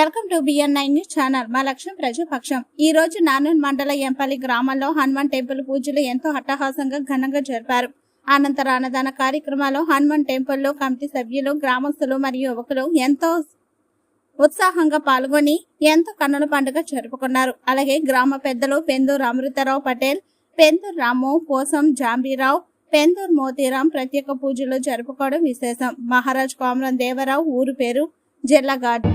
Welcome to BN nine news channel. మా లక్ష్యం ప్రజాపక్షం. ఈ రోజు నానూన్ మండల ఎంపల్లి గ్రామంలో హనుమాన్ టెంపుల్ పూజలు ఎంతో హట్టహాసంగా ఘనంగా జరిపారు. అనంతర అన్నదాన కార్యక్రమాల్లో హనుమాన్ టెంపుల్లో కమిటీ సభ్యులు గ్రామస్తులు మరియు యువకులు ఎంతో ఉత్సాహంగా పాల్గొని ఎంతో కన్నుల పండుగ జరుపుకున్నారు. అలాగే గ్రామ పెద్దలు పెందూరు అమృతరావు పటేల్ పెందూరు రాము పోసం జాంబీరావు పెందూరు మోతీరాం ప్రత్యేక పూజలు జరుపుకోవడం విశేషం. మహారాజ్ కోమరం దేవరావు ఊరు పేరు జిల్లాఘాట్